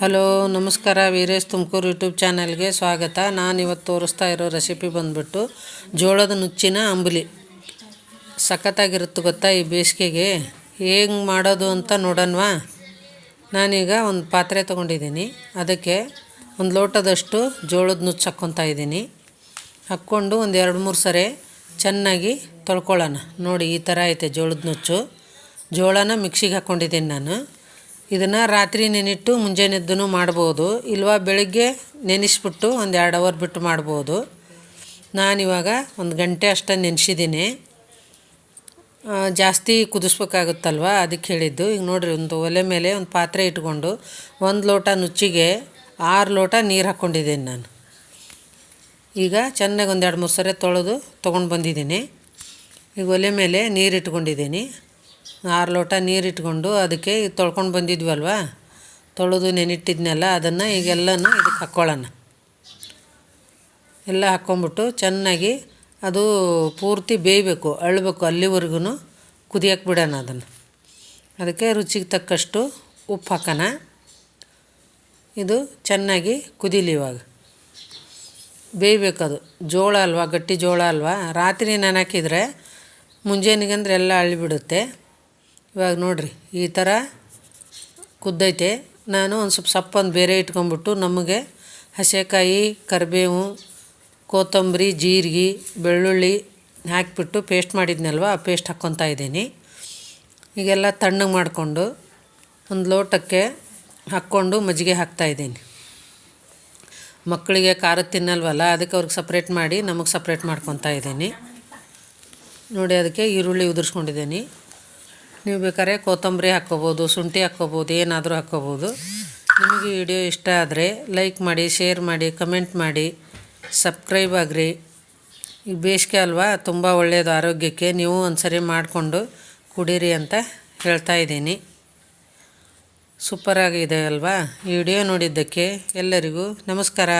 Hello, ನಮಸ್ಕಾರ Veeresh Tumakuru YouTube ಚಾನಲ್ಗೆ ಸ್ವಾಗತ. ನಾನು ಇವತ್ತು ತೋರಿಸ್ತಾ ಇರೋ ರೆಸಿಪಿ ಬಂದುಬಿಟ್ಟು ಜೋಳದ ನುಚ್ಚಿನ ಅಂಬುಲಿ. ಸಖತ್ತಾಗಿರುತ್ತೆ ಗೊತ್ತಾ ಈ ಬೇಸಿಗೆಗೆ? ಹೇಗೆ ಮಾಡೋದು ಅಂತ ನೋಡೋಣವಾ? ನಾನೀಗ ಒಂದು ಪಾತ್ರೆ ತೊಗೊಂಡಿದ್ದೀನಿ. ಅದಕ್ಕೆ ಒಂದು ಲೋಟದಷ್ಟು ಜೋಳದ ನುಚ್ಚು ಹಾಕ್ಕೊತಾ ಇದ್ದೀನಿ. ಹಾಕ್ಕೊಂಡು ಒಂದು ಎರಡು ಮೂರು ಸರಿ ಚೆನ್ನಾಗಿ ತೊಳ್ಕೊಳ್ಳೋಣ. ನೋಡಿ, ಈ ಥರ ಐತೆ ಜೋಳದ ನುಚ್ಚು. ಜೋಳನ ಮಿಕ್ಸಿಗೆ ಹಾಕ್ಕೊಂಡಿದ್ದೀನಿ ನಾನು. ಇದನ್ನು ರಾತ್ರಿ ನೆನಿಟ್ಟು ಮುಂಜಾನೆದ್ದೂ ಮಾಡ್ಬೋದು, ಇಲ್ವಾ ಬೆಳಗ್ಗೆ ನೆನೆಸ್ಬಿಟ್ಟು ಒಂದು ಎರಡು ಅವರ್ ಬಿಟ್ಟು ಮಾಡ್ಬೋದು. ನಾನಿವಾಗ ಒಂದು ಗಂಟೆ ಅಷ್ಟೇ ನೆನೆಸಿದ್ದೀನಿ. ಜಾಸ್ತಿ ಕುದಿಸ್ಬೇಕಾಗುತ್ತಲ್ವ? ಅದಕ್ಕೆ ಹೇಳಿದ್ದು. ಈಗ ನೋಡಿರಿ, ಒಂದು ಒಲೆ ಮೇಲೆ ಒಂದು ಪಾತ್ರೆ ಇಟ್ಕೊಂಡು ಒಂದು ಲೋಟ ನುಚ್ಚಿಗೆ ಆರು ಲೋಟ ನೀರು ಹಾಕ್ಕೊಂಡಿದ್ದೀನಿ ನಾನು. ಈಗ ಚೆನ್ನಾಗಿ ಒಂದು ಎರಡು ಮೂರು ಸರಿ ತೊಳೆದು ತೊಗೊಂಡು ಬಂದಿದ್ದೀನಿ. ಈಗ ಒಲೆ ಮೇಲೆ ನೀರು ಇಟ್ಕೊಂಡಿದ್ದೀನಿ. ಆರು ಲೋಟ ನೀರು ಇಟ್ಕೊಂಡು ಅದಕ್ಕೆ ತೊಳ್ಕೊಂಡು ಬಂದಿದ್ವಲ್ವ? ತೊಳೆದು ನೆನಿಟ್ಟಿದ್ನೆಲ್ಲ, ಅದನ್ನು ಈಗೆಲ್ಲನೂ ಇದಕ್ಕೆ ಹಾಕ್ಕೊಳ್ಳೋಣ. ಎಲ್ಲ ಹಾಕ್ಕೊಂಬಿಟ್ಟು ಚೆನ್ನಾಗಿ ಅದು ಪೂರ್ತಿ ಬೇಯಬೇಕು, ಅಳಬೇಕು ಅಲ್ಲಿವರೆಗೂ ಕುದಿಯಕ್ಕೆ ಬಿಡೋಣ ಅದನ್ನು. ಅದಕ್ಕೆ ರುಚಿಗೆ ತಕ್ಕಷ್ಟು ಉಪ್ಪು ಹಾಕೋಣ. ಇದು ಚೆನ್ನಾಗಿ ಕುದೀಲಿ ಇವಾಗ. ಬೇಯಬೇಕದು ಜೋಳ ಅಲ್ವಾ, ಗಟ್ಟಿ ಜೋಳ ಅಲ್ವಾ? ರಾತ್ರಿ ನೆನಾಕಿದರೆ ಮುಂಜಾನೆಗಂದ್ರೆ ಎಲ್ಲ ಅಳ್ಳಿಬಿಡುತ್ತೆ ಇವಾಗ ನೋಡಿರಿ, ಈ ಥರ ಕುದ್ದೈತೆ. ನಾನು ಒಂದು ಸ್ವಲ್ಪ ಸಪ್ಪೊಂದು ಬೇರೆ ಇಟ್ಕೊಂಬಿಟ್ಟು ನಮಗೆ ಹಸೆಕಾಯಿ, ಕರಿಬೇವು, ಕೊತ್ತಂಬರಿ, ಜೀರಿಗೆ, ಬೆಳ್ಳುಳ್ಳಿ ಹಾಕಿಬಿಟ್ಟು ಪೇಸ್ಟ್ ಮಾಡಿದ್ನಲ್ವ, ಆ ಪೇಸ್ಟ್ ಹಾಕ್ಕೊತಾ ಇದ್ದೀನಿ. ಈಗೆಲ್ಲ ತಣ್ಣಗೆ ಮಾಡಿಕೊಂಡು ಒಂದು ಲೋಟಕ್ಕೆ ಹಾಕ್ಕೊಂಡು ಮಜ್ಜಿಗೆ ಹಾಕ್ತಾಯಿದ್ದೀನಿ ಮಕ್ಕಳಿಗೆ ಖಾರ ತಿನ್ನಲ್ವಲ್ಲ, ಅದಕ್ಕೆ ಅವ್ರಿಗೆ ಸಪ್ರೇಟ್ ಮಾಡಿ ನಮಗೆ ಸಪ್ರೇಟ್ ಮಾಡ್ಕೊತಾ ಇದ್ದೀನಿ. ನೋಡಿ, ಅದಕ್ಕೆ ಈರುಳ್ಳಿ ಉದುರಿಸ್ಕೊಂಡಿದ್ದೀನಿ. ನೀವು ಬೇಕಾದ್ರೆ ಕೊತ್ತಂಬರಿ ಹಾಕ್ಕೋಬೋದು, ಶುಂಠಿ ಹಾಕ್ಕೋಬೋದು, ಏನಾದರೂ ಹಾಕ್ಕೋಬೋದು. ನಿಮಗೆ ವಿಡಿಯೋ ಇಷ್ಟ ಆದರೆ ಲೈಕ್ ಮಾಡಿ ಶೇರ್ ಮಾಡಿ ಕಮೆಂಟ್ ಮಾಡಿ ಸಬ್ಸ್ಕ್ರೈಬ್ ಆಗಿರಿ. ಈಗ ಬೇಸಿಗೆ ಅಲ್ವಾ, ತುಂಬ ಒಳ್ಳೆಯದು ಆರೋಗ್ಯಕ್ಕೆ ನೀವು ಒಂದು ಸರಿ ಮಾಡಿಕೊಂಡು ಕುಡೀರಿ ಅಂತ ಹೇಳ್ತಾ ಇದ್ದೀನಿ. ಸೂಪರಾಗಿದೆ ಅಲ್ವಾ? ಈ ವಿಡಿಯೋ ನೋಡಿದ್ದಕ್ಕೆ ಎಲ್ಲರಿಗೂ ನಮಸ್ಕಾರ.